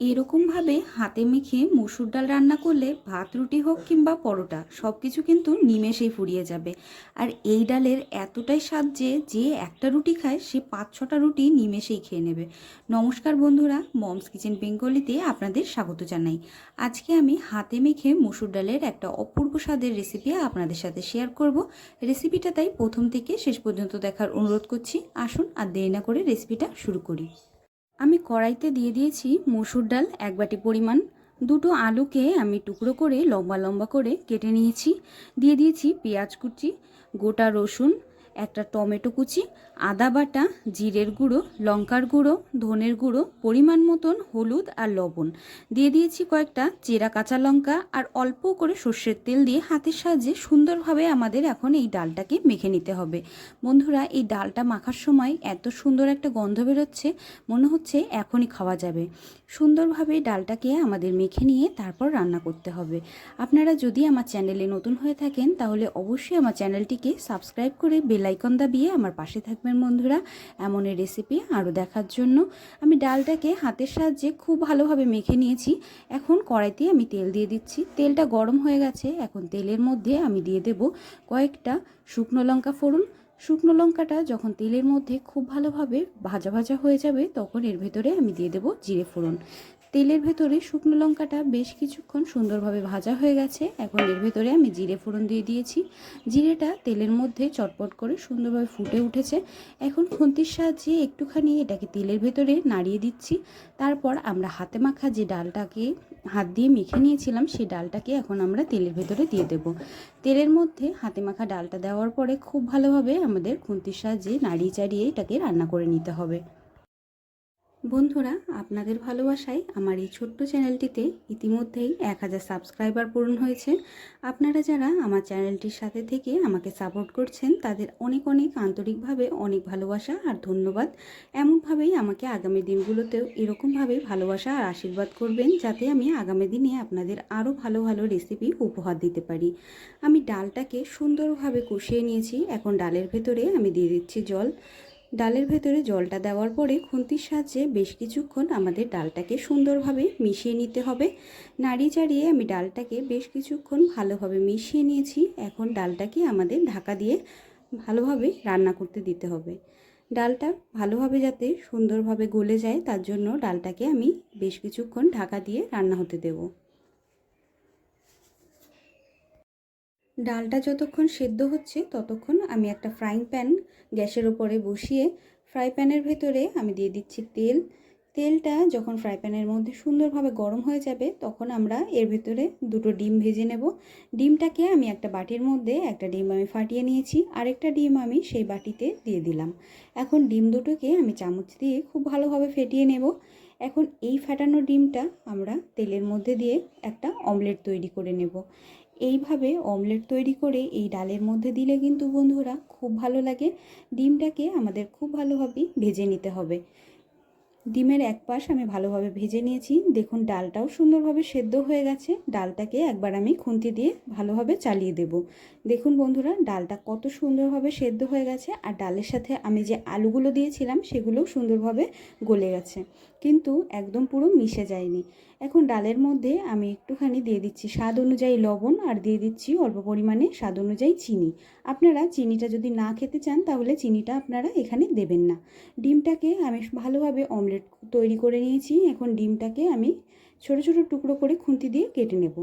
এরকমভাবে হাতে মেখে মসুর ডাল রান্না করলে ভাত, রুটি হোক কিংবা পরোটা সব কিছু কিন্তু নিমেষেই ফুরিয়ে যাবে। আর এই ডালের এতটাই স্বাদ যে যে একটা রুটি খায়, সে পাঁচ ছটা রুটি নিমেষেই খেয়ে নেবে। নমস্কার বন্ধুরা, মমস কিচেন বেঙ্গলিতে আপনাদের স্বাগত জানাই। আজকে আমি হাতে মেখে মসুর ডালের একটা অপূর্ব স্বাদের রেসিপি আপনাদের সাথে শেয়ার করব। রেসিপিটা তাই প্রথম থেকে শেষ পর্যন্ত দেখার অনুরোধ করছি। আসুন আর দেরি না করে রেসিপিটা শুরু করি। আমি কড়াইতে দিয়ে দিয়েছি মসুর ডাল এক বাটি পরিমাণ। দুটো আলুকে আমি টুকরো করে লম্বা লম্বা করে কেটে নিয়েছি। দিয়ে দিয়েছি পেঁয়াজ কুচি, গোটা রসুন একটা টমেটো কুচি, আদা বাটা, জিরের গুঁড়ো, লঙ্কার গুঁড়ো, ধনের গুঁড়ো, পরিমাণ মতন হলুদ আর লবণ। দিয়ে দিয়েছি কয়েকটা চেরা কাঁচা লঙ্কা আর অল্প করে সর্ষের তেল দিয়ে হাতের সাহায্যে সুন্দরভাবে আমাদের এখন এই ডালটাকে মেখে নিতে হবে। বন্ধুরা, এই ডালটা মাখার সময় এত সুন্দর একটা গন্ধ বেরোচ্ছে, মনে হচ্ছে এখনই খাওয়া যাবে। সুন্দরভাবে ডালটাকে আমাদের মেখে নিয়ে তারপর রান্না করতে হবে। আপনারা যদি আমার চ্যানেলে নতুন হয়ে থাকেন, তাহলে অবশ্যই আমার চ্যানেলটিকে সাবস্ক্রাইব করে বেল আইকন দাবিয়ে আমার পাশে থাকবেন বন্ধুরা। এমন রেসিপি আরও দেখার জন্য। আমি ডালটাকে হাতের সাহায্যে খুব ভালোভাবে মেখে নিয়েছি। এখন কড়াইতে আমি তেল দিয়ে দিচ্ছি। তেলটা গরম হয়ে গেছে। এখন তেলের মধ্যে আমি দিয়ে দেব কয়েকটা শুকনো লঙ্কা ফোড়ন। শুকনো লঙ্কাটা যখন তেলের মধ্যে খুব ভালোভাবে ভাজা ভাজা হয়ে যাবে, তখন এর ভেতরে আমি দিয়ে দেব জিরে ফোড়ন। তেলের ভেতরে শুকনো লঙ্কাটা বেশ কিছুক্ষণ সুন্দরভাবে ভাজা হয়ে গেছে। এখন এর ভেতরে আমি জিরে ফোড়ন দিয়ে দিয়েছি। জিরেটা তেলের মধ্যে চটপট করে সুন্দরভাবে ফুটে উঠেছে। এখন খুন্তির সাহায্যে একটুখানি এটাকে তেলের ভেতরে নাড়িয়ে দিচ্ছি। তারপর আমরা হাতে মাখা যে ডালটাকে হাত দিয়ে মেখে নিয়েছিলাম সেই ডালটাকে এখন আমরা তেলের ভেতরে দিয়ে দেব। তেলের মধ্যে হাতে মাখা ডালটা দেওয়ার পরে খুব ভালোভাবে আমাদের খুন্তির সাহায্যে নাড়িয়ে চাড়িয়ে এটাকে রান্না করে নিতে হবে। বন্ধুরা, আপনাদের ভালোবাসায় আমার এই ছোট্ট চ্যানেলটিতে ইতিমধ্যেই এক হাজার সাবস্ক্রাইবার পূরণ হয়েছে। আপনারা যারা আমার চ্যানেলটির সাথে থেকে আমাকে সাপোর্ট করছেন, তাদের অনেক অনেক আন্তরিকভাবে অনেক ভালোবাসা আর ধন্যবাদ। এমনভাবেই আমাকে আগামী দিনগুলোতেও এরকমভাবে ভালোবাসা আর আশীর্বাদ করবেন, যাতে আমি আগামী দিনে আপনাদের আরও ভালো ভালো রেসিপি উপহার দিতে পারি। আমি ডালটাকে সুন্দরভাবে কষিয়ে নিয়েছি। এখন ডালের ভেতরে আমি দিয়ে দিচ্ছি জল। ডালের ভেতরে জলটা দেওয়ার পরে খুন্তির সাহায্যে বেশ কিছুক্ষণ আমাদের ডালটাকে সুন্দরভাবে মিশিয়ে নিতে হবে। নাড়ি চাড়িয়ে আমি ডালটাকে বেশ কিছুক্ষণ ভালোভাবে মিশিয়ে নিয়েছি। এখন ডালটাকে আমাদের ঢাকা দিয়ে ভালোভাবে রান্না করতে দিতে হবে। ডালটা ভালোভাবে যাতে সুন্দরভাবে গলে যায়, তার জন্য ডালটাকে আমি বেশ কিছুক্ষণ ঢাকা দিয়ে রান্না হতে দেবো। ডালটা যতক্ষণ সেদ্ধ হচ্ছে ততক্ষণ আমি একটা ফ্রাইং প্যান গ্যাসের ওপরে বসিয়ে ফ্রাই প্যানের ভেতরে আমি দিয়ে দিচ্ছি তেল। তেলটা যখন ফ্রাই প্যানের মধ্যে সুন্দরভাবে গরম হয়ে যাবে তখন আমরা এর ভেতরে দুটো ডিম ভেজে নেব। ডিমটাকে আমি একটা বাটির মধ্যে একটা ডিম আমি ফাটিয়ে নিয়েছি, আরেকটা ডিম আমি সেই বাটিতে দিয়ে দিলাম। এখন ডিম দুটোকে আমি চামচ দিয়ে খুব ভালোভাবে ফেটিয়ে নেব। এখন এই ফাটানো ডিমটা আমরা তেলের মধ্যে দিয়ে একটা অমলেট তৈরি করে নেব। এইভাবে অমলেট তৈরি করে এই ডালের মধ্যে দিলে কিন্তু বন্ধুরা খুব ভালো লাগে। ডিমটাকে আমাদের খুব ভালোভাবে ভেজে নিতে হবে। ডিমের এক পাশ আমি ভালোভাবে ভেজে নিয়েছি। দেখুন, ডালটাও সুন্দরভাবে সেদ্ধ হয়ে গেছে। ডালটাকে একবার আমি খুন্তি দিয়ে ভালোভাবে চালিয়ে দেব। দেখুন বন্ধুরা, ডালটা কত সুন্দরভাবে সেদ্ধ হয়ে গেছে আর ডালের সাথে আমি যে আলুগুলো দিয়েছিলাম সেগুলোও সুন্দরভাবে গলে গেছে। কিন্তু একদম পুরো মিশে যায়নি। এখন ডালের মধ্যে আমি একটুখানি দিয়ে দিচ্ছি স্বাদ অনুযায়ী লবণ আর দিয়ে দিচ্ছি অল্প পরিমাণে স্বাদ অনুযায়ী চিনি। আপনারা চিনিটা যদি না খেতে চান তাহলে চিনিটা আপনারা এখানে দেবেন না। ডিমটাকে আমি ভালোভাবে অমলেট তৈরি করে নিয়েছি। এখন ডিমটাকে আমি ছোট ছোট টুকরো করে খুন্তি দিয়ে কেটে নেব।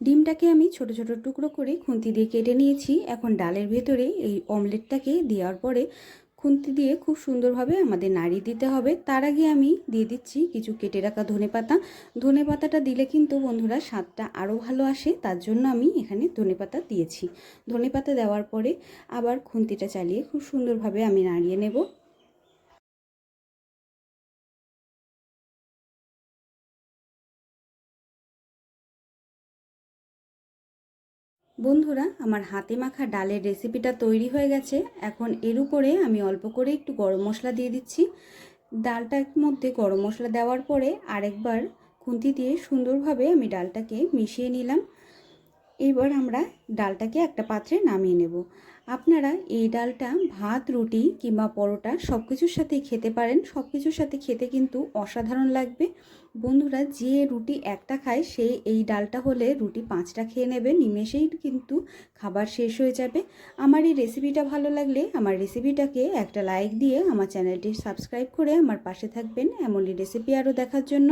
ডিমটাকে আমি ছোট ছোট টুকরো করে খুন্তি দিয়ে কেটে নিয়েছি। এখন ডালের ভেতরে এই অমলেটটাকে দেওয়ার পরে খুন্তি দিয়ে খুব সুন্দরভাবে আমাদের নাড়িয়ে দিতে হবে। তার আগে আমি দিয়ে দিচ্ছি কিছু কেটে রাখা ধনে পাতা। ধনে পাতাটা দিলে কিন্তু বন্ধুরা স্বাদটা আরও ভালো আসে, তার জন্য আমি এখানে ধনে পাতা দিয়েছি। ধনে পাতা দেওয়ার পরে আবার খুন্তিটা চালিয়ে খুব সুন্দরভাবে আমি নাড়িয়ে নেব। বন্ধুরা, আমার হাতে মাখা ডালের রেসিপিটা তৈরি হয়ে গেছে। এখন এর উপরে আমি অল্প করে একটু গরম মশলা দিয়ে দিচ্ছি। ডালটার মধ্যে গরম মশলা দেওয়ার পরে আরেকবার খুন্তি দিয়ে সুন্দরভাবে আমি ডালটাকে মিশিয়ে নিলাম। এবার আমরা ডালটাকে একটা পাত্রে নামিয়ে নেব। আপনারা এই ডালটা, ভাত, রুটি কিংবা পরোটা সব কিছুর সাথেই খেতে পারেন। সব কিছুর সাথে খেতে কিন্তু অসাধারণ লাগবে। বন্ধুরা যে রুটি একটা খায়, সে এই ডালটা হলে রুটি পাঁচটা খেয়ে নেবে। নিমেষেই কিন্তু খাবার শেষ হয়ে যাবে। আমার এই রেসিপিটা ভালো লাগলে আমার রেসিপিটাকে একটা লাইক দিয়ে আমার চ্যানেলটি সাবস্ক্রাইব করে আমার পাশে থাকবেন। এমনই রেসিপি আরও দেখার জন্য।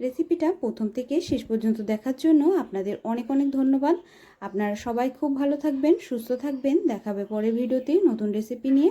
রেসিপিটা প্রথম থেকে শেষ পর্যন্ত দেখার জন্য আপনাদের অনেক অনেক ধন্যবাদ। আপনারা সবাই খুব ভালো থাকবেন সুস্থ থাকবেন। দেখাবে পরে ভিডিওতে নতুন রেসিপি নিয়ে।